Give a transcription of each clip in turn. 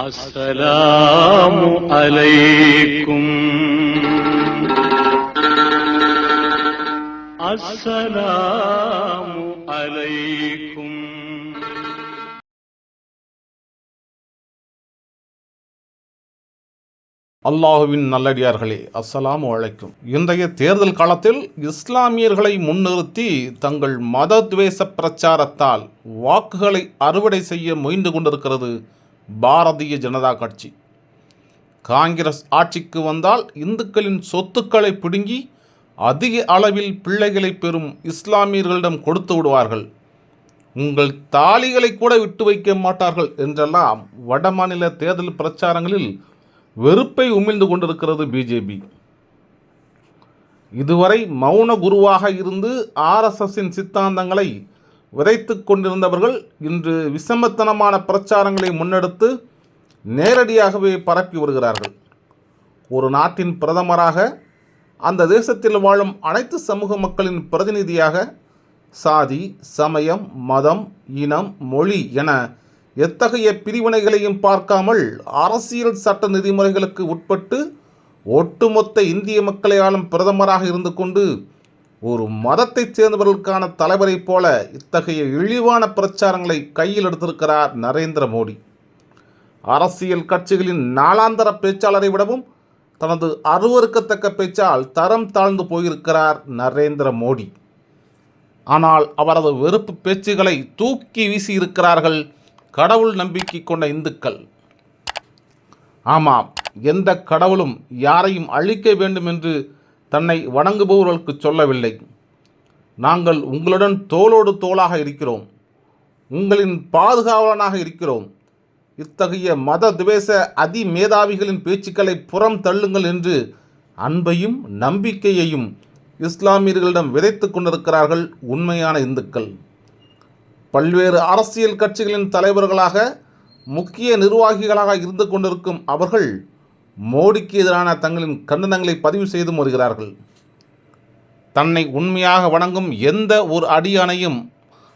السلام عليكم السلام عليكم அல்லாஹுவின் நல்லடியார்களே அஸ்ஸலாமு அலைக்கும் இன்றைய தேர்தல் காலத்தில் இஸ்லாமியர்களை முன்னிறுத்தி தங்கள் மத துவேஷ பிரச்சாரத்தால் வாக்குகளை அறுவடை செய்ய முயன்று கொண்டிருக்கிறது பாரதிய ஜனதா கட்சி. காங்கிரஸ் ஆட்சிக்கு வந்தால் இந்துக்களின் சொத்துக்களை பிடுங்கி அதிக அளவில் பிள்ளைகளை பெறும் இஸ்லாமியர்களிடம் கொடுத்து விடுவார்கள். உங்கள் தாலிகளை கூட விட்டு வைக்க மாட்டார்கள் என்றெல்லாம் வடமாநில தேர்தல் பிரச்சாரங்களில் வெறுப்பை உமிழ்ந்து கொண்டிருக்கிறது பிஜேபி இதுவரை மௌன குருவாக இருந்து ஆர்எஸ்எஸின் சித்தாந்தங்களை விதைத்து கொண்டிருந்தவர்கள் இன்று விஷமத்தனமான பிரச்சாரங்களை முன்னெடுத்து நேரடியாகவே பரப்பி வருகிறார்கள். ஒரு நாட்டின் பிரதமராக அந்த தேசத்தில் வாழும் அனைத்து சமூக மக்களின் பிரதிநிதியாக சாதி சமயம் மதம் இனம் மொழி என எத்தகைய பிரிவினைகளையும் பார்க்காமல் அரசியல் சட்ட நெறிமுறைகளுக்கு உட்பட்டு ஒட்டுமொத்த இந்திய மக்களை ஆளும் பிரதமராக இருந்து கொண்டு ஒரு மதத்தைச் சேர்ந்தவர்களுக்கான தலைவரைப் போல இத்தகைய இழிவான பிரச்சாரங்களை கையில் எடுத்திருக்கிறார் நரேந்திர மோடி. அரசியல் கட்சிகளின் நாளாந்தர பேச்சாளரை விடவும் தனது அருவருக்கத்தக்க பேச்சால் தரம் தாழ்ந்து போயிருக்கிறார் நரேந்திர மோடி. ஆனால் அவரது வெறுப்பு பேச்சுகளை தூக்கி வீசியிருக்கிறார்கள் கடவுள் நம்பிக்கை கொண்ட இந்துக்கள். ஆமாம் எந்த கடவுளும் யாரையும் அழிக்க வேண்டும் என்று தன்னை வணங்குபவர்களுக்கு சொல்லவில்லை. நாங்கள் உங்களுடன் தோளோடு தோளாக இருக்கிறோம். உங்களின் பாதுகாவலனாக இருக்கிறோம். இத்தகைய மத துவேஷ அதிமேதாவிகளின் பேச்சுக்களை புறம் தள்ளுங்கள் என்று அன்பையும் நம்பிக்கையையும் இஸ்லாமியர்களிடம் விதைத்து கொண்டிருக்கிறார்கள் உண்மையான இந்துக்கள். பல்வேறு அரசியல் கட்சிகளின் தலைவர்களாக முக்கிய நிர்வாகிகளாக இருந்து கொண்டிருக்கும் அவர்கள் மோடிக்கு எதிரான தங்களின் கண்டனங்களை பதிவு செய்தும் வருகிறார்கள். தன்னை உண்மையாக வணங்கும் எந்த ஒரு அடியானையும்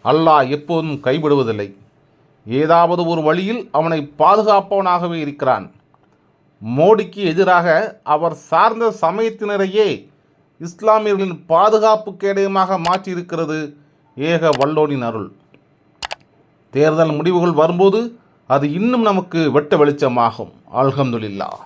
அல்லாஹ் எப்போதும் கைவிடுவதில்லை. ஏதாவது ஒரு வழியில் அவனை பாதுகாப்பவனாகவே இருக்கிறான். மோடிக்கு எதிராக அவர் சார்ந்த சமயத்தினரையே இஸ்லாமியர்களின் பாதுகாப்பு கேடயமாக மாற்றியிருக்கிறது ஏக வல்லோனின் அருள். தேர்தல் முடிவுகள் வரும்போது அது இன்னும் நமக்கு வெட்ட வெளிச்சமாகும். அல்ஹம்துலில்லாஹ்.